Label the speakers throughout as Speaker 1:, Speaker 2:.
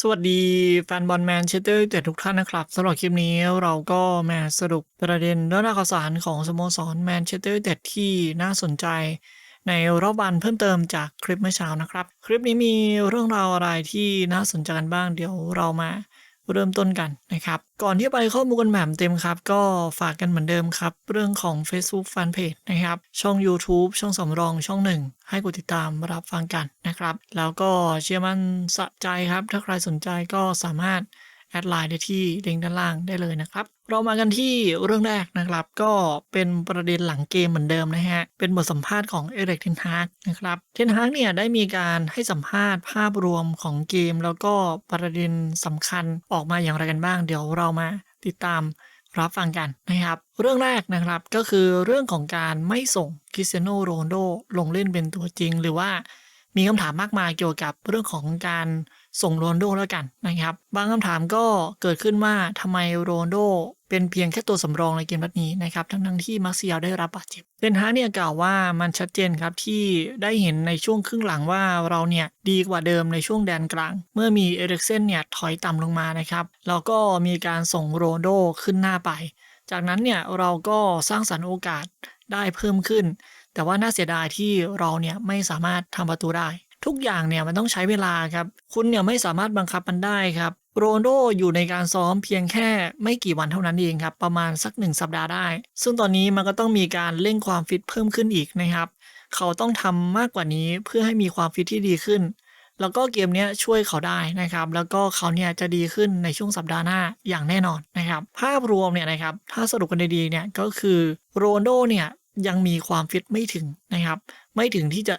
Speaker 1: สวัสดีแฟนบอลแมนเชสเตอร์ยูไนเต็ดทุกท่านนะครับสำหรับคลิปนี้เราก็มาสรุปประเด็นเรื่องราวข่าวสารของสโมสรแมนเชสเตอร์ยูไนเต็ดที่น่าสนใจ ในรอบวันเพิ่มเติมจากคลิปเมื่อเช้านะครับ คลิปนี้มีเรื่องราวอะไรที่น่าสนใจกันบ้างเดี๋ยวเรามา เริ่มต้นกันนะครับ ก่อนที่ไปข้อมูลกันแมมเต็มครับ ก็ฝากกันเหมือนเดิมครับ เรื่องของ Facebook Fanpage นะครับ ช่อง YouTube ช่องสำรองช่องหนึ่งให้กดติดตามรับฟังกันนะครับ แล้วก็เชื่อมั่นสะใจครับ ถ้าใครสนใจก็สามารถ แอดไลน์ได้ที่ลิงก์ด้านล่างได้เลยนะครับ เรามากันที่เรื่องแรกนะครับ ก็เป็นประเด็นหลังเกมเหมือนเดิมนะฮะ เป็นบทสัมภาษณ์ของเอเริกเทนฮากนะครับ เทนฮากเนี่ยได้มีการให้สัมภาษณ์ภาพรวมของเกม แล้วก็ประเด็นสำคัญออกมาอย่างไรกันบ้าง เดี๋ยวเรามาติดตามรับฟังกันนะครับ เรื่องแรกนะครับก็คือเรื่องของการไม่ส่งคริสเตียโนโรนโดลงเล่นเป็นตัวจริง หรือว่ามีคำถามมากมายเกี่ยวกับเรื่องของการ ส่งโรนโดแล้วกันนะครับ บางคำถามก็เกิดขึ้นว่าทำไมโรนโดเป็นเพียงแค่ตัวสำรองในเกมนัดนี้นะครับ ทั้งทั้งที่มาร์เซียลได้รับบาดเจ็บเดนฮาเนี่ยกล่าวว่ามันชัดเจนครับที่ได้เห็นในช่วงครึ่งหลังว่าเราเนี่ยดีกว่าเดิมในช่วงแดนกลาง เมื่อมีเอริกเซนเนี่ยถอยต่ำลงมานะครับ แล้วก็มีการส่งโรนโดขึ้นหน้าไป จากนั้นเนี่ยเราก็สร้างสรรค์โอกาสได้เพิ่มขึ้น แต่ว่าน่าเสียดายที่เราเนี่ยไม่สามารถทำประตูได้ ทุกอย่างเนี่ยมันต้องใช้เวลาครับ คุณเนี่ยไม่สามารถบังคับมันได้ครับ โรนโดอยู่ในการซ้อมเพียงแค่ไม่กี่วันเท่านั้นเองครับ ประมาณสักหนึ่งสัปดาห์ได้ ซึ่งตอนนี้มันก็ต้องมีการเร่งความฟิตเพิ่มขึ้นอีกนะครับ เขาต้องทำมากกว่านี้เพื่อให้มีความฟิตที่ดีขึ้น แล้วก็เกมนี้ช่วยเขาได้นะครับ แล้วก็เขาเนี่ยจะดีขึ้นในช่วงสัปดาห์หน้าอย่างแน่นอนนะครับ ภาพรวมเนี่ยนะครับ ถ้าสรุปกันดีๆเนี่ยก็คือโรนโดเนี่ยยังมีความฟิตไม่ถึงนะครับ ไม่ถึงที่จะ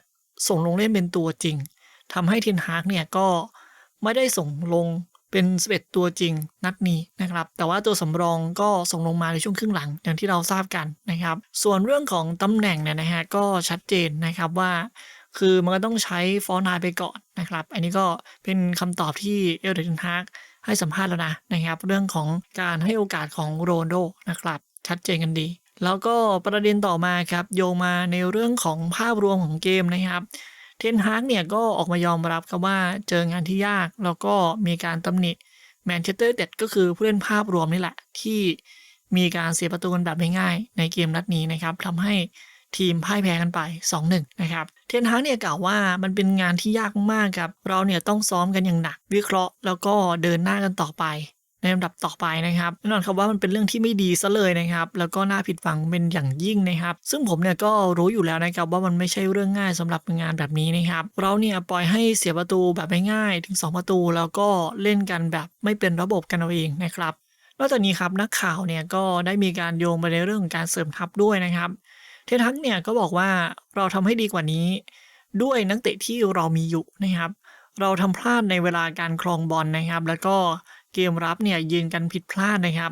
Speaker 1: ส่งลงเล่นเป็นตัวจริงทำให้เทนฮากเนี่ยก็ไม่ได้ส่งลงเป็น11ตัวจริงนัดนี้นะครับ แต่ว่าตัวสำรองก็ส่งลงมาในช่วงครึ่งหลังอย่างที่เราทราบกันนะครับ ส่วนเรื่องของตำแหน่งเนี่ยนะฮะก็ชัดเจนนะครับว่า คือมันก็ต้องใช้ฟอร์นายไปก่อนนะครับ อันนี้ก็เป็นคำตอบที่เอลเดนฮากให้สัมภาษณ์แล้วนะนะครับ เรื่องของการให้โอกาสของโรนโดนะครับ ชัดเจนกันดี แล้วก็ประเด็นต่อมาครับโยงมาในเรื่องของภาพรวมของเกมนะครับ เทนฮากเนี่ยก็ออกมายอมรับครับว่าเจองานที่ยากแล้วก็มีการตำหนิแมนเชสเตอร์เด็ดก็คือผู้เล่นภาพรวมนี่แหละ ที่มีการเสียประตูกันแบบง่ายๆในเกมนัดนี้นะครับทำให้ทีมพ่ายแพ้กันไป 2-1 นะครับ เทนฮากเนี่ยกล่าวว่ามันเป็นงานที่ยากมากครับ เราเนี่ยต้องซ้อมกันอย่างหนัก วิเคราะห์แล้วก็เดินหน้ากันต่อไป ในลำดับต่อไปนะครับแน่นอนครับว่ามันเป็นเรื่องที่ไม่ดีซะเลยนะครับแล้วก็น่าผิดหวังเป็นอย่างยิ่งนะครับ ซึ่งผมเนี่ยก็รู้อยู่แล้วนะครับว่ามันไม่ใช่เรื่องง่ายสำหรับงานแบบนี้นะครับเราเนี่ยปล่อยให้เสียประตูแบบง่ายๆถึง 2 ประตู แล้วก็เล่นกันแบบไม่เป็นระบบกันเอาเองนะครับนอกจากนี้ครับนักข่าวเนี่ยก็ได้มีการโยงไปในเรื่องของการเสริมทัพด้วยนะครับ เทนฮักเนี่ยก็บอกว่าเราทำให้ดีกว่านี้ ด้วยนักเตะที่เรามีอยู่นะครับ เราทำพลาดในเวลาการครองบอลนะครับ แล้วก็ เกมรับเนี่ยยืนกันผิดพลาดนะครับ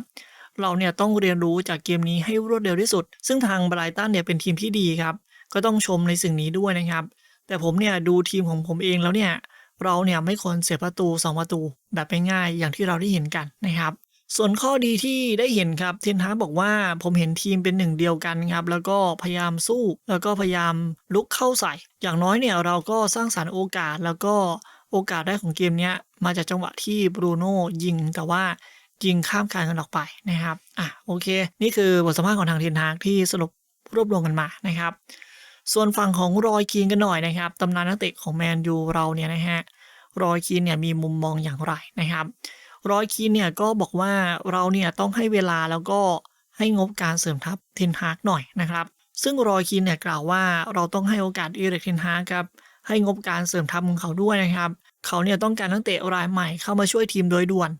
Speaker 1: เราเนี่ยต้องเรียนรู้จากเกมนี้ให้รวดเร็วที่สุด ซึ่งทางไบรตันเนี่ยเป็นทีมที่ดีครับ ก็ต้องชมในสิ่งนี้ด้วยนะครับ แต่ผมเนี่ยดูทีมของผมเองแล้วเนี่ยเราเนี่ยไม่ควรเสียประตู 2 ประตู แบบง่ายๆอย่างที่เราได้เห็นกันนะครับ ส่วนข้อดีที่ได้เห็นครับเทนฮาบอกว่าผมเห็นทีมเป็นหนึ่งเดียวกันครับแล้วก็พยายามสู้ แล้วก็พยายามลุกเข้าใส่ อย่างน้อยเนี่ยเราก็สร้างสารรค์โอกาสแล้วก็ โอกาสได้ของเกมนี้มาจากจังหวะที่บรูโน่ยิงแต่ว่ายิงข้ามการกันออกไปนะครับอะโอเค นี่คือบทสัมภาษณ์ของทางเทนฮากที่สรุปรวบรวมกันมานะครับ ส่วนฝั่งของรอยคีนกันหน่อยนะครับตำนานนักเตะของแมนยูเราเนี่ยนะฮะรอยคีนเนี่ยมีมุมมองอย่างไรนะครับรอยคีนเนี่ยก็บอกว่าเราเนี่ยต้องให้เวลาแล้วก็ให้งบการเสริมทัพเทนฮากหน่อยนะครับ ซึ่งรอยคีนเนี่ยกล่าวว่าเราต้องให้โอกาสอีเริกเทนฮากครับให้งบการเสริมทัพของเขาด้วยนะครับ เขาเนี่ยต้องการนักเตะรายใหม่เข้ามาช่วยทีมโดยด่วน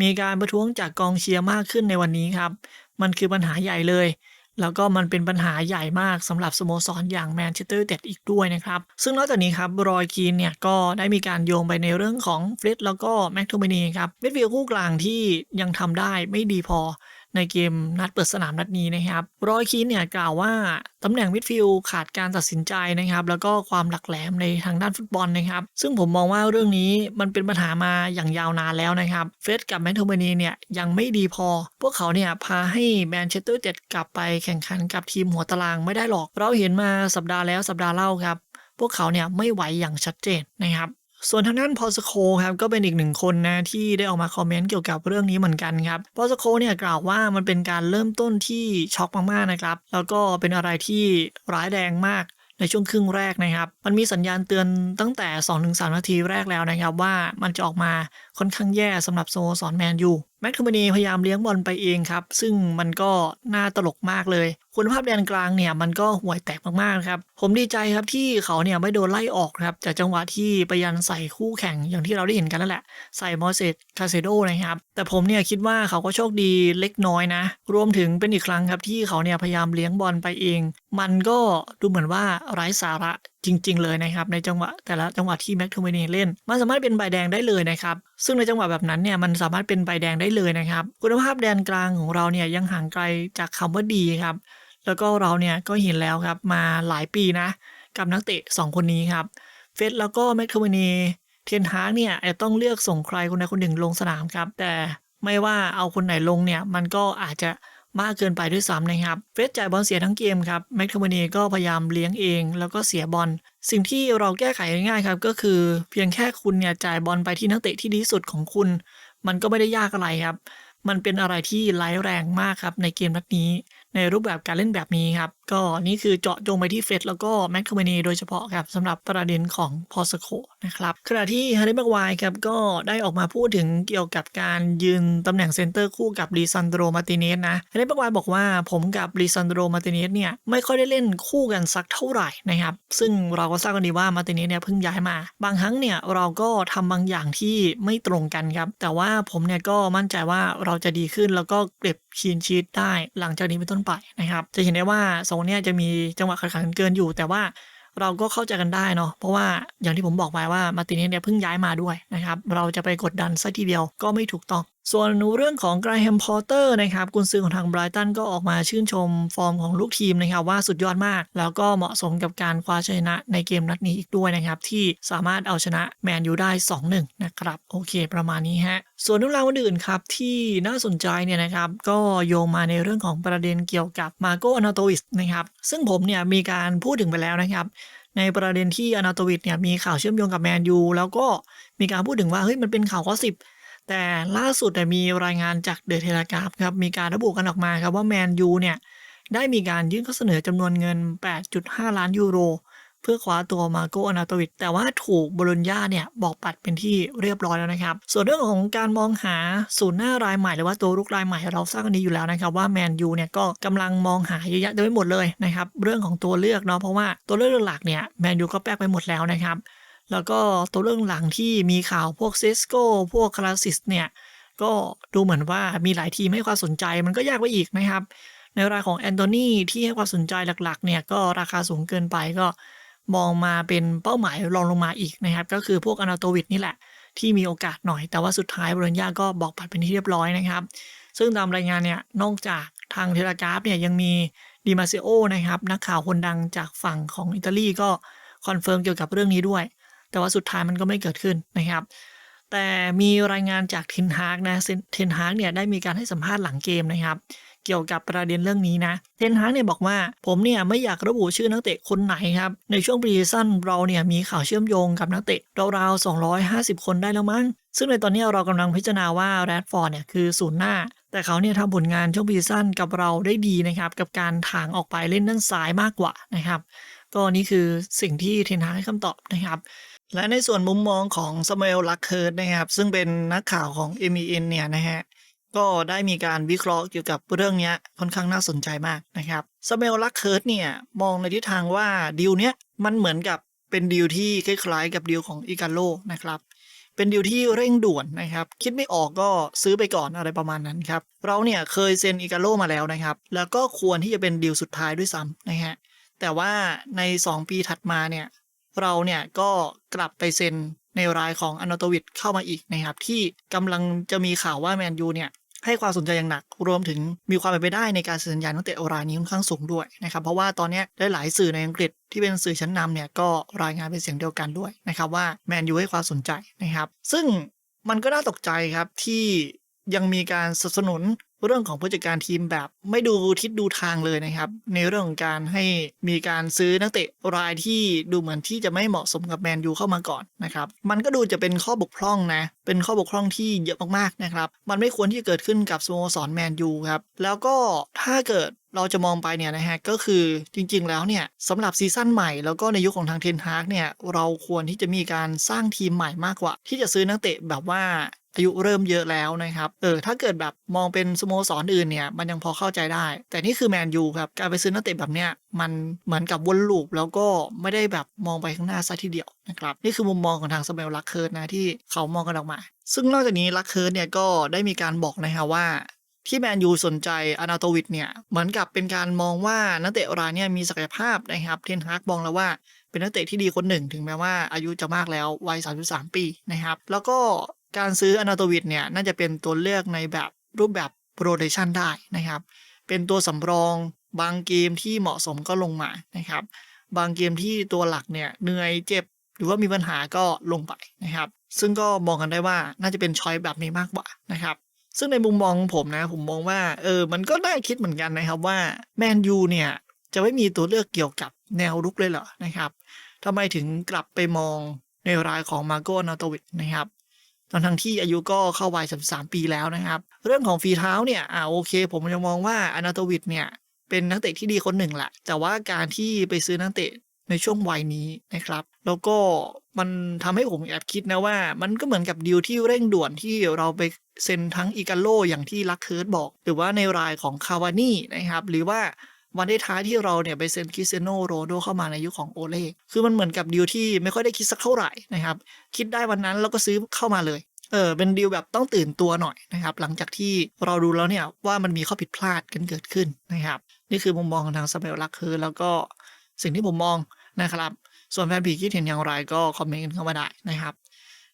Speaker 1: มีการประท้วงจากกองเชียร์มากขึ้นในวันนี้ครับ มันคือปัญหาใหญ่เลย แล้วก็มันเป็นปัญหาใหญ่มากสำหรับสโมสรอย่างแมนเชสเตอร์เต็ดอีกด้วยนะครับ ซึ่งนอกจากนี้ครับรอยคีนเนี่ยก็ได้มีการโยงไปในเรื่องของฟริดแล้วก็แม็กโทมินีครับเวดฟิลคู่กลางที่ยังทำได้ไม่ดีพอ ในเกมนัดเปิดสนามนัดนี้นะครับ รอยคีนเนี่ยกล่าวว่าตำแหน่งมิดฟิลด์ขาดการตัดสินใจนะครับ แล้วก็ความหลักแหลมในทางด้านฟุตบอลนะครับ ซึ่งผมมองว่าเรื่องนี้มันเป็นปัญหามาอย่างยาวนานแล้วนะครับ เฟสกับแมนโทมินีเนี่ยยังไม่ดีพอ พวกเขาเนี่ยพาให้แมนเชสเตอร์เต็ดกลับไปแข่งขันกับทีมหัวตารางไม่ได้หรอก เราเห็นมาสัปดาห์แล้วสัปดาห์เล่าครับ พวกเขาเนี่ยไม่ไหวอย่างชัดเจนนะครับ ส่วนทางด้านพอสโคครับก็เป็นอีกหนึ่งคนนะที่ได้ออกมาคอมเมนต์เกี่ยวกับเรื่องนี้เหมือนกันครับพอสโคเนี่ยกล่าวว่ามันเป็นการเริ่มต้นที่ช็อกมากๆนะครับ แล้วก็เป็นอะไรที่ร้ายแรงมากในช่วงครึ่งแรกนะครับ มันมีสัญญาณเตือนตั้งแต่ 2-3 นาทีแรกแล้วนะครับ ว่ามันจะออกมาค่อนข้างแย่สำหรับโมสรแมนยูแม็กโทมินีพยายามเลี้ยงบอลไปเองครับ ซึ่งมันก็น่าตลกมากเลย คุณภาพแดนกลางเนี่ยมันก็ห่วยแตกมากๆครับ ผมดีใจครับที่เขาเนี่ยไม่โดนไล่ออกครับจากจังหวะที่ไปยันใส่คู่แข่งอย่างที่เราได้เห็นกันนั่นแหละ ใส่มอสเซตคาเซโดนะครับ แต่ผมเนี่ยคิดว่าเขาก็โชคดีเล็กน้อยนะ รวมถึงเป็นอีกครั้งครับที่เขาเนี่ยพยายามเลี้ยงบอลไปเอง มันก็ดูเหมือนว่าไร้สาระจริง ๆ เลยนะครับในจังหวะแต่ละจังหวะที่แม็กโทมินีเล่น มันสามารถเป็นใบแดงได้เลยนะครับซึ่งในจังหวะแบบนั้นเนี่ยมันสามารถเป็นใบแดงได้เลยนะครับคุณภาพแดนกลางของเราเนี่ยยังห่างไกลจากคำว่าดีครับ แล้วก็เราเนี่ยก็เห็นแล้วครับมาหลายปีนะ กับนักเตะ 2 คนนี้ครับเฟสแล้วก็แมคโทมินีเทนฮากเนี่ยอาจจะต้องเลือกส่งใครคนใดคนหนึ่งลงสนามครับ แต่ไม่ว่าเอาคนไหนลงเนี่ยมันก็อาจจะมากเกินไปด้วยซ้ำนะครับ เฟสจ่ายบอลเสียทั้งเกมครับแมคโทมินีก็พยายามเลี้ยงเอง แล้วก็เสียบอล สิ่งที่เราแก้ไขง่ายๆครับ ก็คือเพียงแค่คุณเนี่ยจ่ายบอลไปที่นักเตะที่ดีสุดของคุณ มันก็ไม่ได้ยากอะไรครับ มันเป็นอะไรที่ร้ายแรงมากครับในเกมนัดนี้ ในรูปแบบการเล่นแบบนี้ครับ ก็นี่คือเจาะจงไปที่เฟสแล้วก็แม็กโทเมนีโดยเฉพาะครับสำหรับประเด็นของพอสโคนะครับขณะที่ฮาริแม็กไวร์ครับก็ได้ออกมาพูดถึงเกี่ยวกับการยืนตำแหน่งเซนเตอร์คู่กับลีซันโดมาติเนสนะฮาริแม็กไวร์บอกว่าผมกับลีซันโดมาติเนสเนี่ยไม่ค่อยได้เล่นคู่กันสักเท่าไหร่นะครับซึ่งเราก็ทราบกันดีว่ามาติเนสเนี่ยเพิ่งย้ายมา บางครั้งเนี่ยเราก็ทำบางอย่างที่ไม่ตรงกันครับแต่ว่าผมเนี่ยก็มั่นใจว่าเราจะดีขึ้นแล้วก็เก็บคีนชีตได้หลังจากนี้เป็นต้นไปนะครับ จะเห็นได้ว่าสองเนี่ยจะมีจังหวะขัดขันเกินอยู่ แต่ว่าเราก็เข้าใจกันได้เนาะเพราะว่าอย่างที่ผมบอกไปว่ามาติเนเนี่ยเพิ่งย้ายมาด้วยนะครับ เราจะไปกดดันซะทีเดียวก็ไม่ถูกต้อง ส่วนเรื่องของไกรแฮมพอร์เตอร์นะครับกุนซือของทางไบรตันก็ออกมาชื่นชมฟอร์มของลูกทีมนะครับว่าสุดยอดมาก แล้วก็เหมาะสมกับการคว้าชนะในเกมนัดนี้อีกด้วยนะครับ ที่สามารถเอาชนะแมนยูได้ 2-1 นะครับ โอเค ประมาณนี้ฮะส่วนเรื่องราวอื่นๆครับ ที่น่าสนใจเนี่ยนะครับ ก็โยงมาในเรื่องของประเด็นเกี่ยวกับมาโกอนาโตวิสนะครับซึ่งผมเนี่ยมีการพูดถึงไปแล้วนะครับในประเด็นที่อนาโตวิดเนี่ยมีข่าวเชื่อมโยงกับแมนยูแล้วก็มีการพูดถึงว่าเฮ้ยมันเป็นข่าวข้อสิบ แต่ล่าสุดมีรายงานจากเดอะเทเลกราฟครับมีการระบุกันออกมาครับว่าแมนยูเนี่ยได้มีการยื่นข้อเสนอจำนวนเงิน 8.5 ล้านยูโร เพื่อคว้าตัวมาโกอนาโตวิดแต่ว่าถูกบรนญาเนี่ยบอกปัดเป็นที่เรียบร้อยแล้วนะครับ ส่วนเรื่องของการมองหาศูนย์หน้ารายใหม่หรือว่าตัวรุกรายใหม่เราทราบกันดีอยู่แล้วนะครับว่าแมนยูเนี่ยก็กำลังมองหาเยอะแยะเต็มไปหมดเลยนะครับเรื่องของตัวเลือกเนาะเพราะว่าตัวเลือกหลักเนี่ยแมนยูก็แปกไปหมดแล้วนะครับ แล้วก็ตัวเรื่องหลังที่มีข่าวพวกเซสโก้พวกคลาสิสเนี่ยก็ดูเหมือนว่ามีหลายทีมให้ความสนใจมันก็ยากไปอีกนะครับ ในรายของแอนโทนีที่ให้ความสนใจหลักๆเนี่ยก็ราคาสูงเกินไปก็มองมาเป็นเป้าหมายรองลงมาอีกนะครับ ก็คือพวกอนาโตวิดนี่แหละ ที่มีโอกาสหน่อย แต่ว่าสุดท้ายบรนญาก็บอกปัดเป็นที่เรียบร้อยนะครับ ซึ่งตามรายงานเนี่ยนอกจากทางเทเลกราฟเนี่ยยังมีดิมาเซโอนะครับ นักข่าวคนดังจากฝั่งของอิตาลีก็คอนเฟิร์มเกี่ยวกับเรื่องนี้ด้วย แต่ว่าสุดท้ายมันก็ไม่เกิดขึ้นนะครับ แต่มีรายงานจากเทนฮากนะเทนฮากเนี่ยได้มีการให้สัมภาษณ์หลังเกมนะครับ เกี่ยวกับประเด็นเรื่องนี้นะเทนฮากเนี่ยบอกว่าผมเนี่ยไม่อยากระบุชื่อนักเตะคนไหนครับ ในช่วงปรีซีซั่นเราเนี่ยมีข่าวเชื่อมโยงกับนักเตะราวๆ250 คนได้แล้วมั้งซึ่งในตอนนี้เรากำลังพิจารณาว่าแรดฟอร์ดเนี่ยคือศูนย์หน้า แต่เขาเนี่ยทำผลงานช่วงปรีซีซั่นกับเราได้ดีนะครับ กับการถางออกไปเล่นด้านซ้ายมากกว่านะครับ ก็นี่คือสิ่งที่เทนฮากให้คำตอบนะครับ และในส่วนมุมมองของสมาเอลลักเคิร์ดนะครับ ซึ่งเป็นนักข่าวของ MEN เนี่ยนะฮะก็ได้มีการวิเคราะห์เกี่ยวกับเรื่องนี้ค่อนข้างน่าสนใจมากนะครับสมาเอลลักเคิร์ดเนี่ยมองในทิศทางว่าดีลเนี้ยมันเหมือนกับเป็นดีลที่คล้ายๆกับดีลของอิกาโลนะครับเป็นดีลที่เร่งด่วนนะครับ คิดไม่ออกก็ซื้อไปก่อนอะไรประมาณนั้นครับ เราเนี่ยเคยเซ็นอิกาโลมาแล้วนะครับ แล้วก็ควรที่จะเป็นดีลสุดท้ายด้วยซ้ำนะฮะ แต่ว่าใน 2 ปีถัดมาเนี่ย เราเนี่ยก็กลับไปเซ็นในรายของอนาโตวิดเข้ามาอีกนะครับ ที่กำลังจะมีข่าวว่าแมนยูเนี่ยให้ความสนใจอย่างหนัก รวมถึงมีความเป็นไปได้ในการเซ็นสัญญานักเตะรายนี้ค่อนข้างสูงด้วยนะครับ เพราะว่าตอนนี้ได้หลายสื่อในอังกฤษที่เป็นสื่อชั้นนำเนี่ยก็รายงานเป็นเสียงเดียวกันด้วยนะครับว่าแมนยูให้ความสนใจนะครับ ซึ่งมันก็น่าตกใจครับที่ยังมีการสนับสนุน เรื่องของผู้จัดการทีมแบบ ไม่ดูทิศดูทางเลยนะครับ ในเรื่องของการให้มีการซื้อนักเตะรายที่ดูเหมือนที่จะไม่เหมาะสมกับแมนยูเข้ามาก่อนนะครับ มันก็ดูจะเป็นข้อบกพร่องนะ เป็นข้อบกพร่องที่เยอะมากๆนะครับ มันไม่ควรที่จะเกิดขึ้นกับสโมสรแมนยูครับ แล้วก็ถ้าเกิดเราจะมองไปเนี่ยนะฮะก็คือจริงๆแล้วเนี่ยสำหรับซีซั่นใหม่แล้วก็ในยุคของทางเทนฮากเนี่ยเราควรที่จะมีการสร้างทีมใหม่มากกว่า ที่จะซื้อนักเตะแบบว่า อายุเริ่มเยอะแล้วนะครับ เออ ถ้าเกิดแบบมองเป็นสโมสรออื่นเนี่ย มันยังพอเข้าใจได้ แต่นี่คือแมนยูครับ การไปซื้อนักเตะแบบเนี้ย มันเหมือนกับวนลูปแล้วก็ไม่ได้แบบมองไปข้างหน้าซะทีเดียวนะครับ นี่คือมุมมองของทางสเปลลักเคิร์ดนะที่เขามองกันออกมา ซึ่งนอกจากนี้ลักเคิร์ดเนี่ยก็ได้มีการบอกนะฮะว่าที่แมนยูสนใจอนาโตวิดเนี่ย เหมือนกับเป็นการมองว่านักเตะรายเนี่ยมีศักยภาพนะครับ เทนฮากมองแล้วว่าเป็นนักเตะที่ดีคนหนึ่ง ถึงแม้ว่าอายุจะมากแล้ววัย 33 ปีนะครับ แล้วก็ การซื้ออนาโตวิดเนี่ยน่าจะเป็นตัวเลือกในแบบรูปแบบโปรเ t ชันได้นะครับ เป็นตัวสำรองบางเกมที่เหมาะสมก็ลงมานะครับ บางเกมที่ตัวหลักเนี่ยเหนื่อยเจ็บ หรือว่ามีปัญหาก็ลงไปนะครับ ซึ่งก็มองกันได้ว่าน่าจะเป็นช้อยแบบนี้มากกว่านะครับซึ่งในมุมมองของผมนะผมมองว่าเออมันก็น่าคิดเหมือนกันนะครับว่าแมนยูเนี่ยจะไม่มีตัวเลือกเกี่ยวกับแนวรุกเลยเหรอนะครับทำไมถึงกลับไปมองในรายของมาโกนาโตวิดนะครับ ตอนทั้งที่อายุก็เข้าวัย33 ปีแล้วนะครับ เรื่องของฝีเท้าเนี่ยอ่าโอเค ผมยังมองว่าอนาโตวิดเนี่ยเป็นนักเตะที่ดีคนหนึ่งแหละ แต่ว่าการที่ไปซื้อนักเตะในช่วงวัยนี้นะครับ แล้วก็มันทำให้ผมแอบคิดนะว่า มันก็เหมือนกับดีลที่เร่งด่วนที่เราไปเซ็นทั้งอีกาโลอย่างที่ลักเคิร์ดบอก หรือว่าในรายของคาวานี่นะครับ หรือว่า วันท้ายที่เราเนี่ยไปเซ็นคริสเซโนโรโดเข้ามาในยุคของโอเล่คือมันเหมือนกับดีลที่ไม่ค่อยได้คิดสักเท่าไหร่นะครับคิดได้วันนั้นแล้วก็ซื้อเข้ามาเลยเออเป็นดีลแบบต้องตื่นตัวหน่อยนะครับหลังจากที่เราดูแล้วเนี่ยว่ามันมีข้อผิดพลาดกันเกิดขึ้นนะครับ นี่คือมุมมองของทางสเปลลักเคิร์ดแล้วก็สิ่งที่ผมมองนะครับ ส่วนแฟนผีคิดเห็นอย่างไรก็คอมเมนต์กันเข้ามาได้นะครับ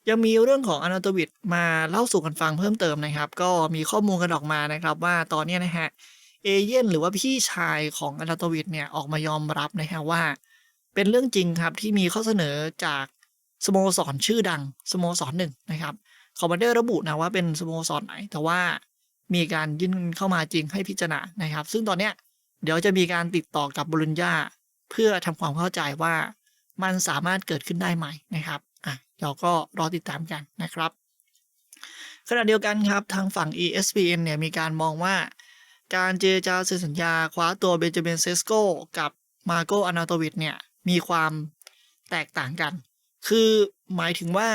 Speaker 1: ยังมีเรื่องของอนาโตวิดมาเล่าสู่กันฟังเพิ่มเติมนะครับ ก็มีข้อมูลกันออกมานะครับ ว่าตอนนี้นะฮะ เอเย่นหรือว่าพี่ชายของอนาโตวิดเนี่ยออกมายอมรับนะฮะว่า เป็นเรื่องจริงครับที่มีข้อเสนอจากสโมสรชื่อดังสโมสรหนึ่งนะครับเขาไม่ได้ระบุนะว่าเป็นสโมสรไหน แต่ว่ามีการยื่นเข้ามาจริงให้พิจารณานะครับ ซึ่งตอนเนี้ยเดี๋ยวจะมีการติดต่อกับบรุญญาเพื่อทำความเข้าใจว่ามันสามารถเกิดขึ้นได้ไหมนะครับอะเดี๋ยวก็รอติดตามกันนะครับขณะเดียวกันครับทางฝั่ง ESPN เนี่ยมีการมองว่า การเจรจาเซ็นสัญญาคว้าตัวเบนจามินเซสโกกับมาโกอนาโตวิดเนี่ย มีความแตกต่างกัน คือหมายถึงว่า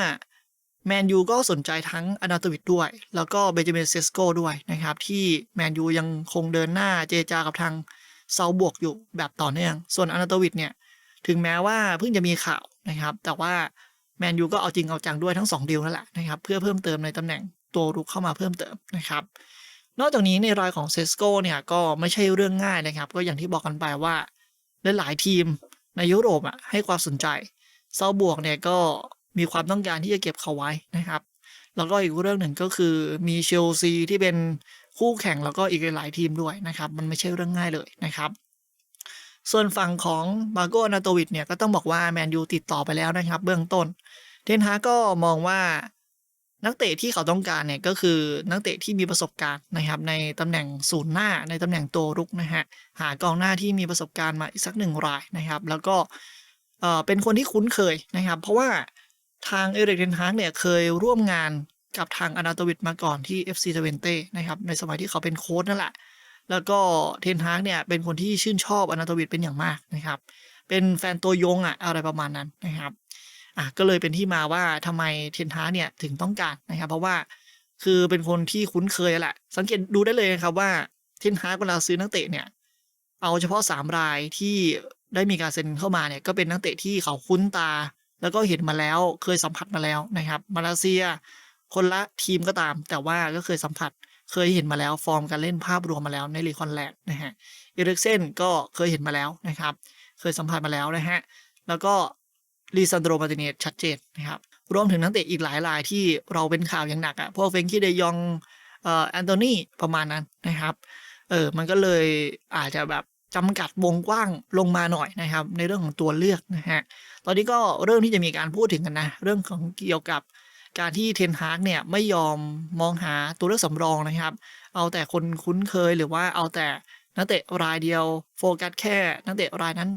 Speaker 1: แมนยูก็สนใจทั้งอนาโตวิดด้วย แล้วก็เบนจามินเซสโกด้วยนะครับ ที่แมนยูยังคงเดินหน้าเจรจากับทางเซาบวกอยู่แบบต่อเนื่อง ส่วนอนาโตวิดเนี่ย ถึงแม้ว่าเพิ่งจะมีข่าวนะครับ แต่ว่าแมนยูก็เอาจริงเอาจังด้วยทั้ง2ดีลนั่นแหละนะครับ เพื่อเพิ่มเติมในตำแหน่งตัวรุกเข้ามาเพิ่มเติมนะครับ นอกจากนี้ในรายของเซสโกเนี่ยก็ไม่ใช่เรื่องง่ายนะครับ ก็อย่างที่บอกกันไปว่าหลายๆทีมในยุโรปอะให้ความสนใจเซาบวกเนี่ยก็มีความต้องการที่จะเก็บเขาไว้นะครับ แล้วก็อีกเรื่องหนึ่งก็คือมีเชลซีที่เป็นคู่แข่งแล้วก็อีกหลายทีมด้วยนะครับ มันไม่ใช่เรื่องง่ายเลยนะครับ ส่วนฝั่งของมาโกนาโตวิดเนี่ยก็ต้องบอกว่าแมนยูติดต่อไปแล้วนะครับ เบื้องต้น เทนฮาก็มองว่า นักเตะที่เขาต้องการเนี่ยก็คือนักเตะที่มีประสบการณ์นะครับ ในตำแหน่งศูนย์หน้าในตำแหน่งตัวรุกนะฮะหากองหน้าที่มีประสบการณ์มาอีกสักหนึ่งรายนะครับ แล้วก็เอ่อเป็นคนที่คุ้นเคยนะครับ เพราะว่าทางเอริกเทนฮากเนี่ยเคยร่วมงานกับทางอนาโตวิดมาก่อนที่ FC เวนเต้นะครับในสมัยที่เขาเป็นโค้ชนั่นแหละ แล้วก็เทนฮากเนี่ยเป็นคนที่ชื่นชอบอนาโตวิดเป็นอย่างมากนะครับ เป็นแฟนตัวยงอะอะไรประมาณนั้นนะครับ อะก็เลยเป็นที่มาว่าทำไมเทนฮาเนี่ยถึงต้องการนะครับ เพราะว่าคือเป็นคนที่คุ้นเคยแหละ สังเกตดูได้เลยนะครับว่าเทนฮากเวลาซื้อนักเตะเนี่ย เอาเฉพาะ3รายที่ได้มีการเซ็นเข้ามาเนี่ย ก็เป็นนักเตะที่เขาคุ้นตา แล้วก็เห็นมาแล้วเคยสัมผัสมาแล้วนะครับ มาเลเซีย คนละทีมก็ตาม แต่ว่าก็เคยสัมผัส เคยเห็นมาแล้วฟอร์มการเล่นภาพรวมมาแล้วในลีคอนแลนด์นะฮะเอริกเซนก็เคยเห็นมาแล้วนะครับ เคยสัมผัสมาแล้วนะฮะแล้วก็ ลีซันโดมาติเนสชัดเจนนะครับ รวมถึงนักเตะอีกหลายรายที่เราเป็นข่าวอย่างหนักอะ่ะพวกเฟงกี้เดยองเอ่อแอนโทนีประมาณนั้นนะครับเออมันก็เลยอาจจะแบบจำกัดวงกว้างลงมาหน่อยนะครับ ในเรื่องของตัวเลือกนะฮะตอนนี้ก็เริ่มที่จะมีการพูดถึงกันนะ เรื่องของเกี่ยวกับการที่เทนฮากเนี่ยไม่ยอมมองหาตัวเลือกสำรองนะครับ เอาแต่คนคุ้นเคยหรือว่าเอาแต่นักเตะรายเดียวโฟกัสแค่นักเตะรายนั้น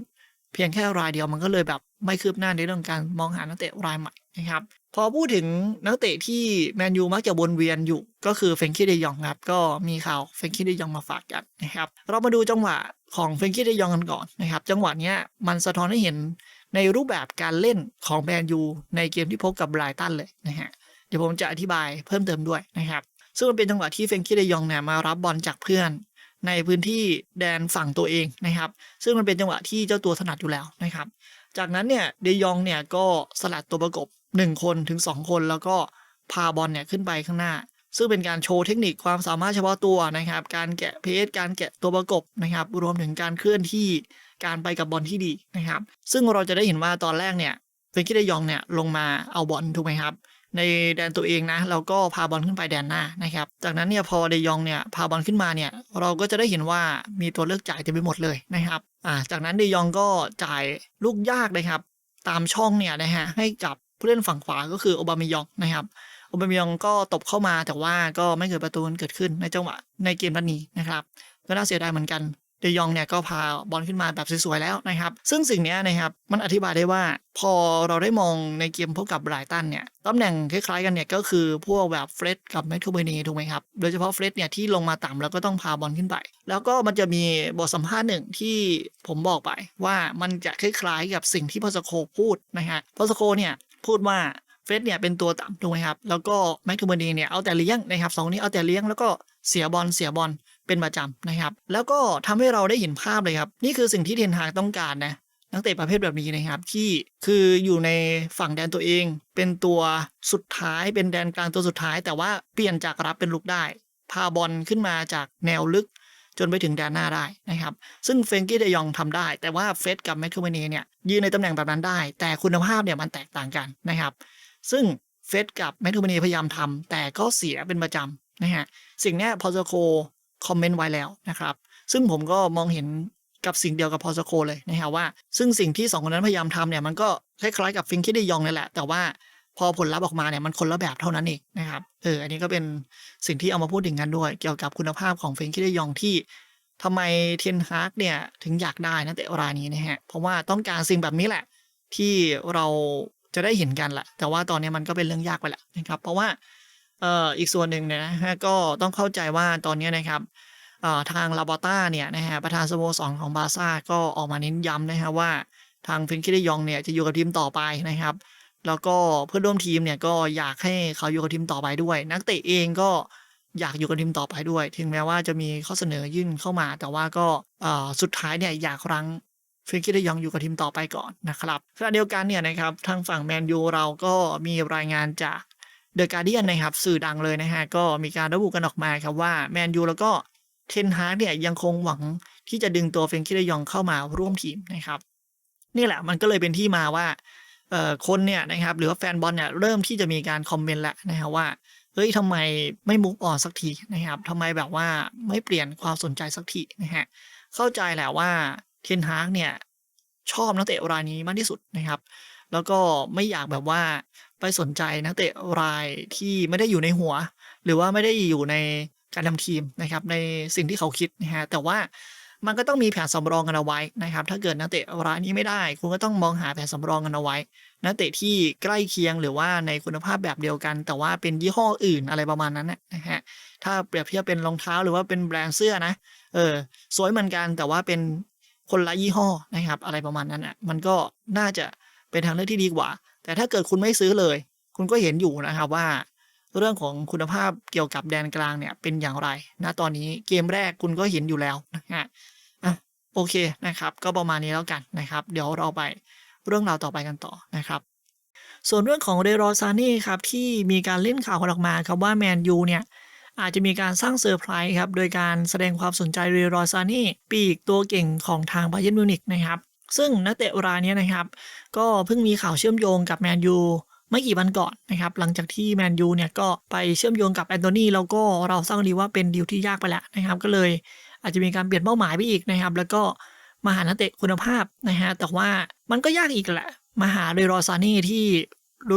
Speaker 1: เพียงแค่รายเดียวมันก็เลยแบบ ไม่คืบหน้าในเรื่องการมองหานักเตะรายใหม่นะครับ พอพูดถึงนักเตะที่แมนยูมักจะวนเวียนอยู่ ก็คือเฟรงกี้เดยองครับ ก็มีข่าวเฟรงกี้เดยองมาฝากกันนะครับ เรามาดูจังหวะของเฟรงกี้เดยองกันก่อนนะครับ จังหวะนี้มันสะท้อนให้เห็นในรูปแบบการเล่นของแมนยูในเกมที่พบกับไบรตันเลยนะฮะ เดี๋ยวผมจะอธิบายเพิ่มเติมด้วยนะครับ ซึ่งมันเป็นจังหวะที่เฟรงกี้เดยองเนี่ยมารับบอลจากเพื่อนในพื้นที่แดนฝั่งตัวเองนะครับ ซึ่งมันเป็นจังหวะที่เจ้าตัวถนัดอยู่แล้วนะครับ จากนั้นเนี่ยเดยองเนี่ยก็สลัดตัวประกบ 1 คนถึง 2 คน แล้วก็พาบอลเนี่ยขึ้นไปข้างหน้า ซึ่งเป็นการโชว์เทคนิคความสามารถเฉพาะตัวนะครับ การแกะเพสการแกะตัวประกบนะครับ รวมถึงการเคลื่อนที่การไปกับบอลที่ดีนะครับ ซึ่งเราจะได้เห็นว่าตอนแรกเนี่ยเฟรนกี้เดยองเนี่ยลงมาเอาบอลถูกไหมครับ ในแดนตัวเองนะแล้วก็พาบอลขึ้นไปแดนหน้านะครับ จากนั้นเนี่ยพอเดยองเนี่ยพาบอลขึ้นมาเนี่ยเราก็จะได้เห็นว่ามีตัวเลือกจ่ายเต็มไปหมดเลยนะครับอ่าจากนั้นเดยองก็จ่ายลูกยากนะครับ ตามช่องเนี่ยนะฮะให้กับผู้เล่นฝั่งขวาก็คือโอบามยองนะครับโอบามยองก็ตบเข้ามาแต่ว่าก็ไม่เกิดประตูเกิดขึ้นในจังหวะในเกมนัดนี้นะครับก็น่าเสียดายเหมือนกัน เดยองเนี่ยก็พาบอลขึ้นมาแบบสวยๆแล้วนะครับ ซึ่งสิ่งนี้นะครับมันอธิบายได้ว่าพอเราได้มองในเกมพบกับไบรตันเนี่ยตำแหน่งคล้ายๆกันเนี่ยก็คือพวกแบบเฟรดกับแมคโทเบนีถูกไหมครับ โดยเฉพาะเฟรดเนี่ยที่ลงมาต่ำแล้วก็ต้องพาบอลขึ้นไป แล้วก็มันจะมีบทสัมภาษณ์หนึ่งที่ผมบอกไป ว่ามันจะคล้ายๆกับสิ่งที่พอสโคพูดนะฮะพอสโคเนี่ยพูดว่าเฟรดเนี่ยเป็นตัวต่ำถูกไหมครับแล้วก็แมคโทเบนีเนี่ยเอาแต่เลี้ยงนะครับสองคนนี้เอาแต่เลี้ยงแล้วก็เสียบอลเสียบอล เป็นประจำนะครับ แล้วก็ทำให้เราได้เห็นภาพเลยครับ นี่คือสิ่งที่เทนฮากต้องการนะนักเตะประเภทแบบนี้นะครับ ที่คืออยู่ในฝั่งแดนตัวเอง เป็นตัวสุดท้ายเป็นแดนกลางตัวสุดท้าย แต่ว่าเปลี่ยนจากรับเป็นลุกได้ พาบอลขึ้นมาจากแนวลึกจนไปถึงแดนหน้าได้นะครับ ซึ่งเฟงกี้เดยองทำได้ แต่ว่าเฟสกับแมคคูเมเนีเนี่ยยืนในตำแหน่งแบบนั้นได้ แต่คุณภาพเนี่ยมันแตกต่างกันนะครับ ซึ่งเฟสกับแมคคูเมเนีพยายามทำแต่ก็เสียเป็นประจำนะฮะสิ่งนี้พอสโค คอมเมนต์ไว้แล้วนะครับ ซึ่งผมก็มองเห็นกับสิ่งเดียวกับพอสโคเลยนะฮะว่า ซึ่งสิ่งที่สองคนนั้นพยายามทำเนี่ยมันก็คล้ายๆกับฟิงคิดได้ยองนี่แหละ แต่ว่าพอผลลัพธ์ออกมาเนี่ยมันคนละแบบเท่านั้นเองนะครับเอออันนี้ก็เป็นสิ่งที่เอามาพูดถึงกันด้วย เกี่ยวกับคุณภาพของฟิงคิดได้ยองที่ทำไมเทนฮาร์กเนี่ยถึงอยากได้นะแต่รายนี้นะฮะเพราะว่าต้องการสิ่งแบบนี้แหละ ที่เราจะได้เห็นกันแหละแต่ว่าตอนนี้มันก็เป็นเรื่องยากไปแหละนะครับ เพราะว่า เอ่ออีกส่วนหนึ่งเนี่ยนะฮะก็ต้องเข้าใจว่าตอนนี้นะครับเอ่อทางลาบอต้าเนี่ยนะฮะประธานสโมสรของบาร์ซ่าก็ออกมาเน้นย้ำนะฮะว่าทางฟินคิดยองเนี่ยจะอยู่กับทีมต่อไปนะครับ แล้วก็เพื่อนร่วมทีมเนี่ยก็อยากให้เขาอยู่กับทีมต่อไปด้วย นักเตะเองก็อยากอยู่กับทีมต่อไปด้วย ถึงแม้ว่าจะมีข้อเสนอยื่นเข้ามา แต่ว่าก็เอ่อสุดท้ายเนี่ยอยากรั้งฟินคิดยองอยู่กับทีมต่อไปก่อนนะครับขณะเดียวกันเนี่ยนะครับทางฝั่งแมนยูเราก็มีรายงานจาก เดอะการเดียนนะครับ สื่อดังเลยนะฮะ ก็มีการระบุกันออกมาครับว่าแมนยูแล้วก็เทนฮากเนี่ยยังคงหวังที่จะดึงตัวเฟรนคิดยองเข้ามาร่วมทีมนะครับ นี่แหละมันก็เลยเป็นที่มาว่าคนเนี่ยนะครับหรือว่าแฟนบอลเนี่ยเริ่มที่จะมีการคอมเมนต์แล้วนะครับว่าเฮ้ยทำไมไม่มุกออนสักทีนะครับทำไมแบบว่าไม่เปลี่ยนความสนใจสักทีนะฮะเข้าใจแหละว่าเทนฮากเนี่ยชอบนักเตะรายนี้มากที่สุดนะครับ แล้วก็ไม่อยากแบบว่า ไปสนใจนักเตะรายที่ไม่ได้อยู่ในหัว หรือว่าไม่ได้อยู่ในการทำทีมนะครับ ในสิ่งที่เขาคิดนะฮะแต่ว่ามันก็ต้องมีแผนสำรองกันเอาไว้นะครับ ถ้าเกิดนักเตะรายนี้ไม่ได้ คุณก็ต้องมองหาแผนสำรองกันเอาไว้ นักเตะที่ใกล้เคียงหรือว่าในคุณภาพแบบเดียวกัน แต่ว่าเป็นยี่ห้ออื่นอะไรประมาณนั้นนะนะฮะ ถ้าเปรียบเทียบเป็นรองเท้าหรือว่าเป็นแบรนด์เสื้อนะ เออ สวยเหมือนกันแต่ว่าเป็นคนละยี่ห้อนะครับ อะไรประมาณนั้นอะ มันก็น่าจะเป็นทางเลือกที่ดีกว่า แต่ถ้าเกิดคุณไม่ซื้อเลย คุณก็เห็นอยู่นะครับว่า เรื่องของคุณภาพเกี่ยวกับแดนกลางเนี่ยเป็นอย่างไรนะตอนนี้เกมแรกคุณก็เห็นอยู่แล้วนะฮะอะโอเคนะครับ ก็ประมาณนี้แล้วกันนะครับ เดี๋ยวเราไปเรื่องราวต่อไปกันต่อนะครับส่วนเรื่องของเรโรซานี่ครับที่มีการเล่นข่าวออกมาครับว่าแมนยูเนี่ยอาจจะมีการสร้างเซอร์ไพรส์ครับโดยการแสดงความสนใจเรโรซานี่ปีกตัวเก่งของทางบาเยนมิวนิกนะครับ ซึ่งนักเตะรายนี้นะครับ ก็เพิ่งมีข่าวเชื่อมโยงกับแมนยูไม่กี่วันก่อนนะครับ หลังจากที่แมนยูเนี่ยก็ไปเชื่อมโยงกับแอนโทนีแล้วก็เราสร้างดีว่าเป็นดีลที่ยากไปแล้วนะครับ ก็เลยอาจจะมีการเปลี่ยนเป้าหมายไปอีกนะครับ แล้วก็มาหานักเตะคุณภาพนะฮะแต่ว่ามันก็ยากอีกแหละมาหาเรโรซานี่ที่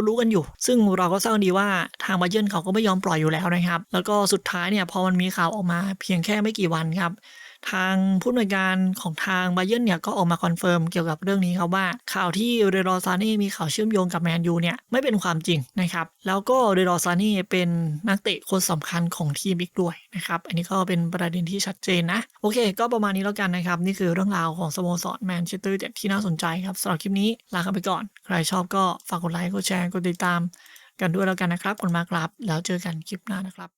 Speaker 1: รู้ๆกันอยู่ ซึ่งเราก็ทราบดีว่าทางบาเยิร์นเขาก็ไม่ยอมปล่อยอยู่แล้วนะครับ แล้วก็สุดท้ายเนี่ยพอมันมีข่าวออกมาเพียงแค่ไม่กี่วันครับ ทางผู้อำนวยการของทางบาเยิร์นเนี่ยก็ออกมาคอนเฟิร์มเกี่ยวกับเรื่องนี้ครับว่า ข่าวที่เรดอซานี่มีข่าวเชื่อมโยงกับแมนยูเนี่ยไม่เป็นความจริงนะครับ แล้วก็เรดอซานี่เป็นนักเตะคนสำคัญของทีมอีกด้วยนะครับ อันนี้ก็เป็นประเด็นที่ชัดเจนนะ โอเค ก็ประมาณนี้แล้วกันนะครับ นี่คือเรื่องราวของสโมสรแมนเชสเตอร์เต็ดที่น่าสนใจครับสำหรับคลิปนี้ลากันไปก่อน ใครชอบก็ฝากกดไลค์กดแชร์กดติดตาม กันด้วยแล้วกันนะครับคุณมากครับ แล้วเจอกันคลิปหน้านะครับ